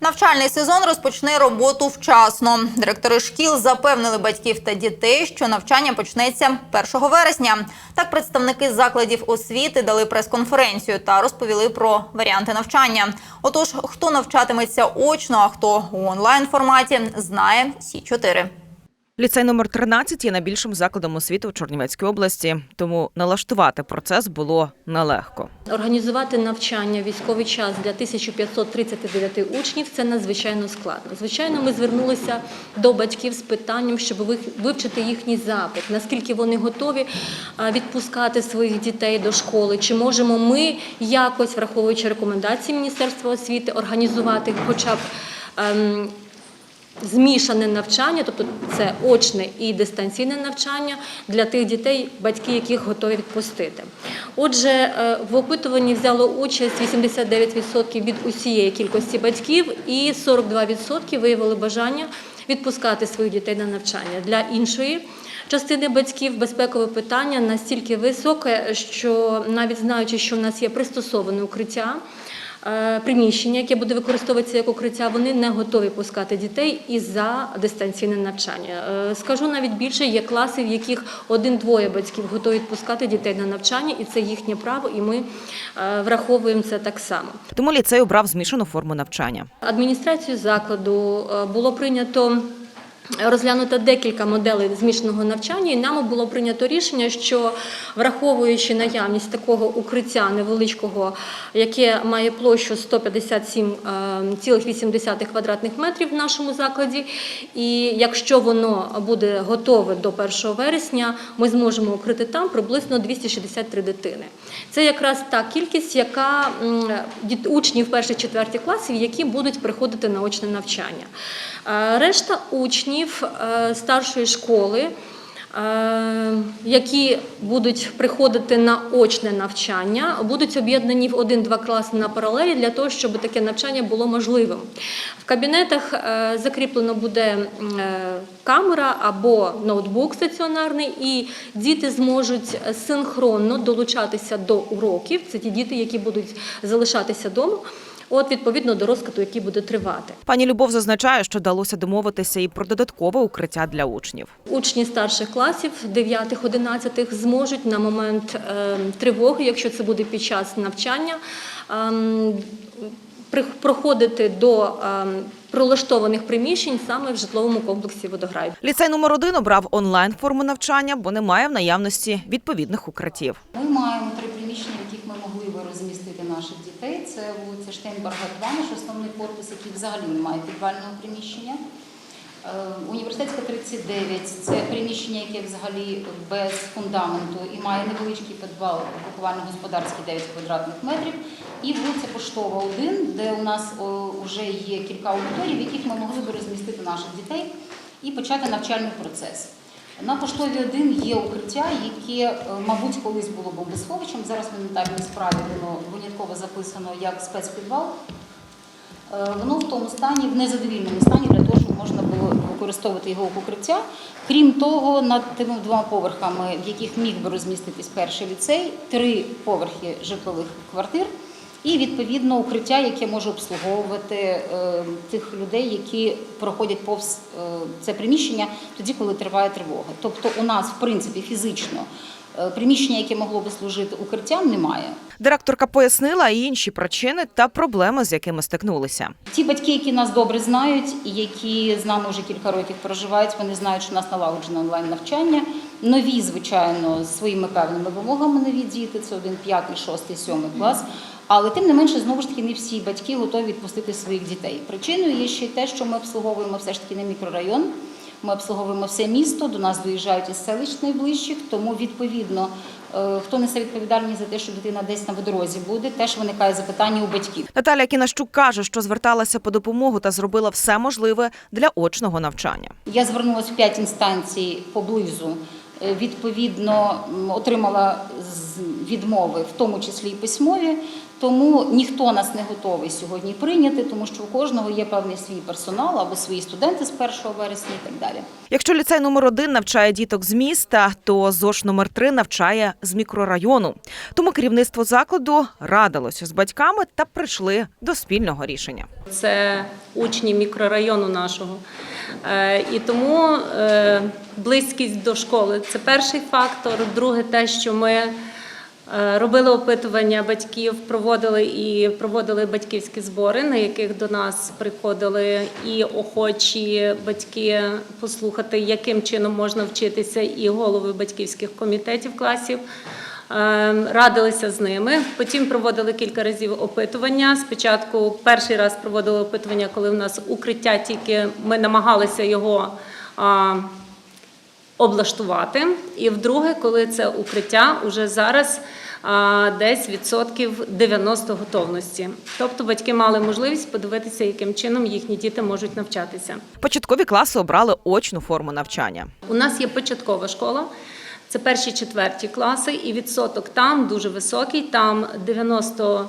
Навчальний сезон розпочне роботу вчасно. Директори шкіл запевнили батьків та дітей, що навчання почнеться 1 вересня. Так, представники закладів освіти дали прес-конференцію та розповіли про варіанти навчання. Отож, хто навчатиметься очно, а хто у онлайн форматі, знає Сі 4 Ліцей номер 13 є найбільшим закладом освіти у Чернівецькій області, тому налаштувати процес було нелегко. Організувати навчання військовий час для 1539 учнів це надзвичайно складно. Звичайно, ми звернулися до батьків з питанням, щоб ви- вивчити їхній запит, наскільки вони готові відпускати своїх дітей до школи, чи можемо ми якось, враховуючи рекомендації Міністерства освіти, організувати хоча б. Змішане навчання, тобто це очне і дистанційне навчання для тих дітей, батьки яких готові відпустити. Отже, е, в опитуванні взяло участь 89% від усієї кількості батьків, і 42% виявили бажання відпускати своїх дітей на навчання. Для іншої частини батьків безпекове питання настільки високе, що навіть знаючи, що в нас є пристосоване укриття. Е, приміщення, яке буде використовуватися як укриття, вони не готові пускати дітей і за дистанційне навчання. Е, Скажу навіть більше, є класи, в яких один-двоє батьків готові відпускати дітей на навчання, і це їхнє право, і ми е, враховуємо це так само. Тому ліцей обрав змішану форму навчання. Адміністрацією закладу було прийнято. Розглянуто декілька моделей змішаного навчання, і нами було прийнято рішення, що враховуючи наявність такого укриття невеличкого, яке має площу 157,8 квадратних метрів в нашому закладі, і якщо воно буде готове до 1 вересня, ми зможемо укрити там приблизно 263 дитини. Це якраз та кількість, яка учнів перших четвертих класів, які будуть приходити на очне навчання. Е, Решта учнів е, старшої школи. е, Які будуть приходити на очне навчання, будуть об'єднані в один-два класи на паралелі для того, щоб таке навчання було можливим. В кабінетах е, закріплено буде камера або ноутбук стаціонарний, і діти зможуть синхронно долучатися до уроків. Це ті діти, які будуть залишатися вдома. От відповідно до розкату, який буде тривати. Пані Любов зазначає, що вдалося домовитися і про додаткове укриття для учнів. Учні старших класів 9-11 зможуть на момент е, тривоги, якщо це буде під час навчання, ем, при- проходити до ем, прилаштованих приміщень саме в житловому комплексі водограй. Ліцей номер 1 обрав онлайн форму навчання, бо немає в наявності відповідних укриттів. Ми маємо три приміщення, в яких ми могли би розмістити наших дітей. Це вулиця Штейнберга, 2, наш основний корпус, який взагалі не має підвального приміщення. Е, Університетська 39 це приміщення, яке взагалі без фундаменту і має невеличкий підвал, буквально господарський 9 квадратних метрів. І вулиця Поштова 1, де у нас вже є кілька аудиторій, в яких ми могли би розмістити наших дітей і почати навчальний процес. На поштові 1 є укриття, яке, е, мабуть, колись було бомбосховищем. Зараз в інвентарній справі воно винятково записано як спецпідвал. Е, Воно в тому стані, в незадовільному стані для того, щоб можна було використовувати його як укриття. Крім того, над тими двома поверхами, в яких міг би розміститись перший ліцей, три поверхи житлових квартир. І відповідно укриття, яке може обслуговувати е, тих людей, які проходять повз е, це приміщення тоді, коли триває тривога. Тобто, у нас, в принципі, фізично е, приміщення, яке могло би служити укриттям, немає. Директорка пояснила і інші причини та проблеми, з якими стикнулися. Ті батьки, які нас добре знають, і які з нами вже кілька років проживають, вони знають, що у нас налагоджено онлайн навчання. Нові, звичайно, з своїми певними вимогами нові діти, це один п'ятий, шостий, сьомий клас. Але тим не менше, знову ж таки, не всі батьки готові відпустити своїх дітей. Причиною є ще те, що ми обслуговуємо все ж таки не мікрорайон. Ми обслуговуємо все місто, до нас доїжджають із селищ найближчих, тому відповідно, е, хто несе відповідальність за те, що дитина десь на дорозі буде, теж виникає запитання у батьків. Наталя Кінащук каже, що зверталася по допомогу та зробила все можливе для очного навчання. Я звернулася в п'ять інстанцій поблизу. Е, Відповідно, отримала відмови, в тому числі і письмові. Тому ніхто нас не готовий сьогодні прийняти, тому що у кожного є певний свій персонал або свої студенти з 1 вересня і так далі. Якщо ліцей номер 1 навчає діток з міста, то ЗОШ номер 3 навчає з мікрорайону. Тому керівництво закладу радилося з батьками та прийшли до спільного рішення. Це учні мікрорайону нашого. Е, І тому е, близькість до школи це перший фактор. Друге, те, що ми робили опитування батьків, проводили і проводили батьківські збори, на яких до нас приходили і охочі батьки послухати, яким чином можна вчитися, і голови батьківських комітетів класів. Е, Радилися з ними. Потім проводили кілька разів опитування. Спочатку перший раз проводили опитування, коли в нас укриття тільки ми намагалися його облаштувати. І вдруге, коли це укриття уже зараз десь відсотків 90 готовності. Тобто батьки мали можливість подивитися, яким чином їхні діти можуть навчатися. Початкові класи обрали очну форму навчання. У нас є початкова школа. Це перші четверті класи, і відсоток там дуже високий. Там 90%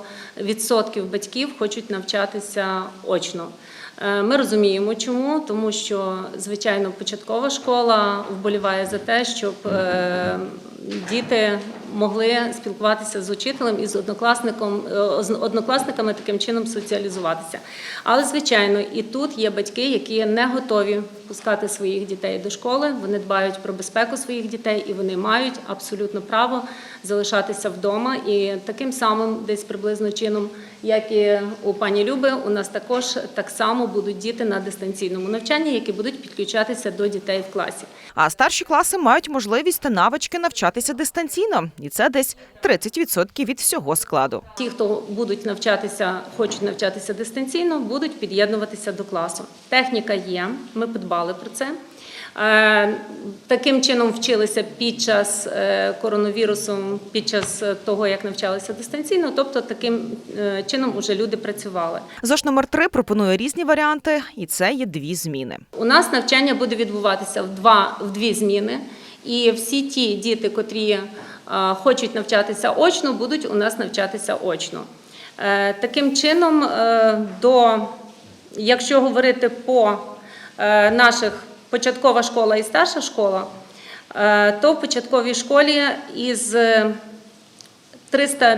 батьків хочуть навчатися очно. Е, Ми розуміємо, чому, тому що звичайно початкова школа вболіває за те, щоб е, діти могли спілкуватися з учителем і з однокласником е, з однокласниками таким чином соціалізуватися. Але звичайно, і тут є батьки, які не готові пускати своїх дітей до школи. Вони дбають про безпеку своїх дітей і вони мають абсолютно право залишатися вдома. І таким самим, десь приблизно чином, як і у пані Люби, у нас також так само будуть діти на дистанційному навчанні, які будуть підключатися до дітей в класі. А старші класи мають можливість та навички навчатися дистанційно, і це десь 30% від всього складу. Ті, хто будуть навчатися, хочуть навчатися дистанційно, будуть під'єднуватися до класу. Техніка є, ми подбали про це. Е, Таким чином вчилися під час е, коронавірусу, під час того, як навчалися дистанційно, тобто таким е, чином уже люди працювали. ЗОШ номер 3 пропонує різні варіанти, і це є дві зміни. У нас навчання буде відбуватися в два в дві зміни, і всі ті діти, котрі хочуть навчатися очно, будуть у нас навчатися очно. Е, Таким чином, е, до, якщо говорити по е, наших початкова школа і старша школа, то в початковій школі із 300,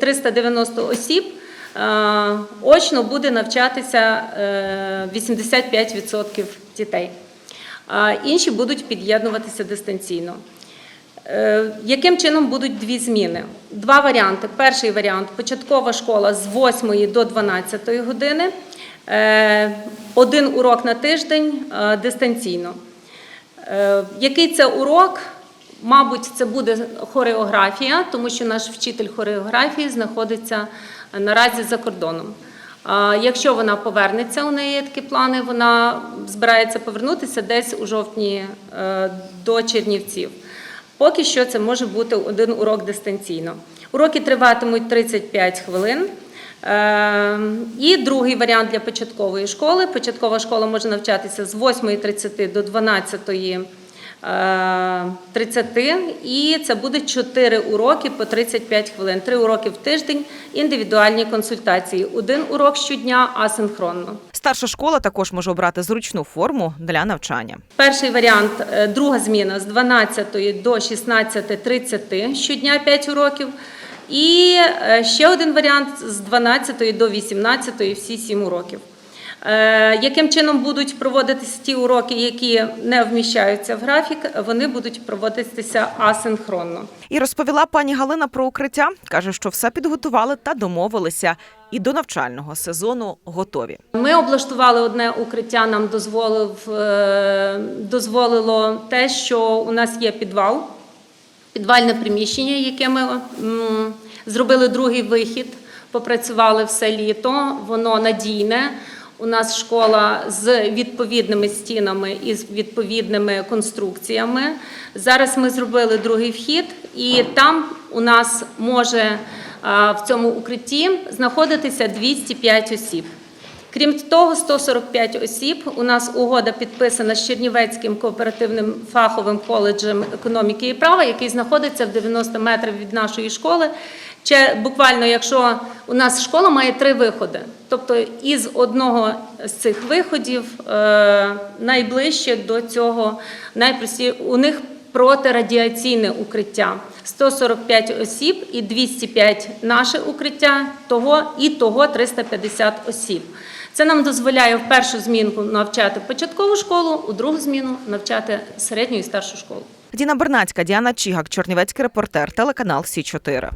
390 осіб очно буде навчатися е, 85% дітей. Інші будуть під'єднуватися дистанційно. Е, Яким чином будуть дві зміни? Два варіанти. Перший варіант початкова школа з 8 до 12 години, Е, один урок на тиждень е, дистанційно. Який це урок? Мабуть, це буде хореографія, тому що наш вчитель хореографії знаходиться наразі за кордоном. Якщо вона повернеться, у неї є такі плани, вона збирається повернутися десь у жовтні до Чернівців. Поки що це може бути один урок дистанційно. Уроки триватимуть 35 хвилин. Е, І другий варіант для початкової школи. Початкова школа може навчатися з 8.30 до 12.30. 30, і це буде 4 уроки по 35 хвилин. 3 уроки в тиждень, індивідуальні консультації. Один урок щодня асинхронно. Старша школа також може обрати зручну форму для навчання. Перший варіант, е, друга зміна з 12 до 16.30 щодня 5 уроків. І е, ще один варіант з 12 до 18 всі 7 уроків. Е, Яким чином будуть проводитися ті уроки, які не вміщаються в графік, вони будуть проводитися асинхронно. І розповіла пані Галина про укриття. каже, що все підготували та домовилися, і до навчального сезону готові. Ми облаштували одне укриття. Нам дозволив е, дозволило те, що у нас є підвал, підвальне приміщення, яке ми зробили другий вихід, попрацювали все літо. Воно надійне. У нас школа з відповідними стінами і з відповідними конструкціями. Зараз ми зробили другий вхід, і там у нас може в цьому укритті знаходитися 205 осіб. Крім того, 145 осіб. У нас угода підписана з Чернівецьким кооперативним фаховим коледжем економіки і права, який знаходиться в 90 метрів від нашої школи. Ще буквально, якщо у нас школа має три виходи, тобто із одного з цих виходів е, найближче до цього найпрості у них протирадіаційне укриття. 145 осіб і 205 наше укриття, того і того 350 осіб. Це нам дозволяє в першу змінку навчати початкову школу, у другу зміну навчати середню і старшу школу. Діна Бернацька, Діана Чігак, Чорнівецький репортер, телеканал Сі 4